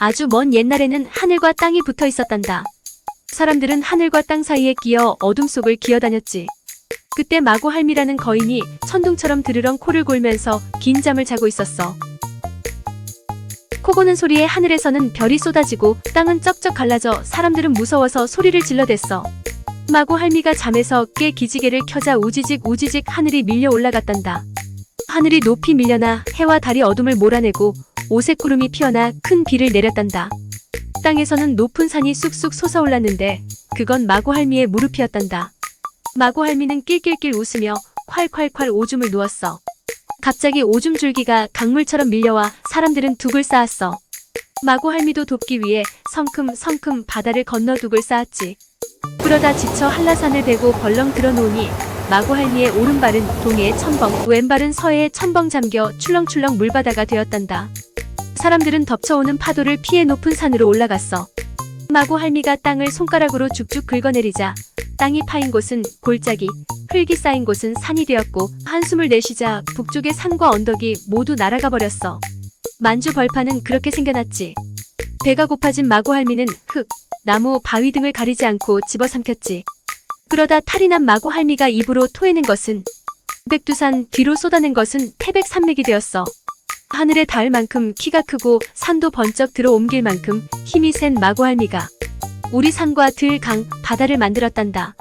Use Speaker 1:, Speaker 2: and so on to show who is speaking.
Speaker 1: 아주 먼 옛날에는 하늘과 땅이 붙어 있었단다. 사람들은 하늘과 땅 사이에 끼어 어둠 속을 기어다녔지. 그때 마고 할미라는 거인이 천둥처럼 드르렁 코를 골면서 긴 잠을 자고 있었어. 코 고는 소리에 하늘에서는 별이 쏟아지고 땅은 쩍쩍 갈라져 사람들은 무서워서 소리를 질러댔어. 마고 할미가 잠에서 깨 기지개를 켜자 우지직 우지직 하늘이 밀려 올라갔단다. 하늘이 높이 밀려나 해와 달이 어둠을 몰아내고 오색 구름이 피어나 큰 비를 내렸단다. 땅에서는 높은 산이 쑥쑥 솟아올랐는데 그건 마고 할미의 무릎이었단다. 마고 할미는 낄낄낄 웃으며 콸콸콸 오줌을 누웠어. 갑자기 오줌 줄기가 강물처럼 밀려와 사람들은 둑을 쌓았어. 마고 할미도 돕기 위해 성큼성큼 바다를 건너 둑을 쌓았지. 그러다 지쳐 한라산을 대고 벌렁 들어놓으니 마고 할미의 오른발은 동해의 첨벙, 왼발은 서해의 첨벙 잠겨 출렁출렁 물바다가 되었단다. 사람들은 덮쳐오는 파도를 피해 높은 산으로 올라갔어. 마고 할미가 땅을 손가락으로 쭉쭉 긁어내리자 땅이 파인 곳은 골짜기, 흙이 쌓인 곳은 산이 되었고 한숨을 내쉬자 북쪽의 산과 언덕이 모두 날아가 버렸어. 만주 벌판은 그렇게 생겨났지. 배가 고파진 마고 할미는 흙, 나무, 바위 등을 가리지 않고 집어삼켰지. 그러다 탈이 난 마고 할미가 입으로 토해낸 것은 백두산 뒤로 쏟아낸 것은 태백산맥이 되었어. 하늘에 닿을 만큼 키가 크고 산도 번쩍 들어옮길 만큼 힘이 센 마고 할미가 우리 산과 들, 강, 바다를 만들었단다.